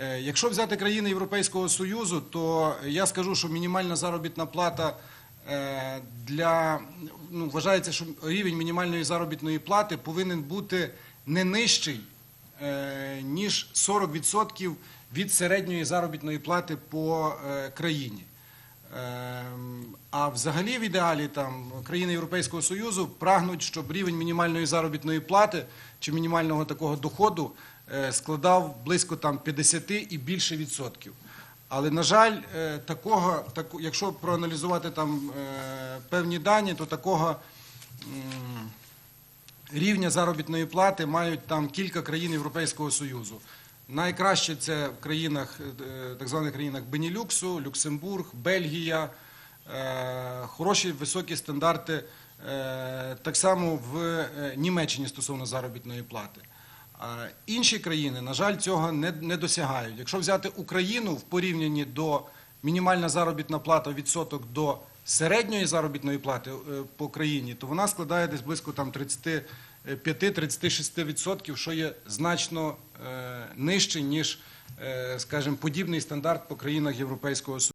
Е, Якщо взяти країни Європейського Союзу, то я скажу, що мінімальна заробітна плата е, для ну, вважається, що рівень мінімальної заробітної плати повинен бути не нижчий, е, ніж 40% від середньої заробітної плати по країні. А взагалі в ідеалі там країни Європейського Союзу прагнуть, щоб рівень мінімальної заробітної плати чи мінімального такого доходу е, складав близько там 50 і більше відсотків. Але на жаль, е, такого, таку- якщо проаналізувати там е, певні дані, то такого рівня заробітної плати мають там кілька країн Європейського Союзу. Найкраще це в країнах, так званих країнах Бенілюксу, Люксембург, Бельгія, хороші високі стандарти е, так само в е, Німеччині стосовно заробітної плати. А Інші країни, на жаль, цього не, не досягають. Якщо взяти Україну в порівнянні до мінімальна заробітна плата відсоток до середньої заробітної плати е, по країні, то вона складає десь близько там 35-36%, що є значно е, нижче, ніж, е, скажімо, подібний стандарт по країнах Європейського Союзу.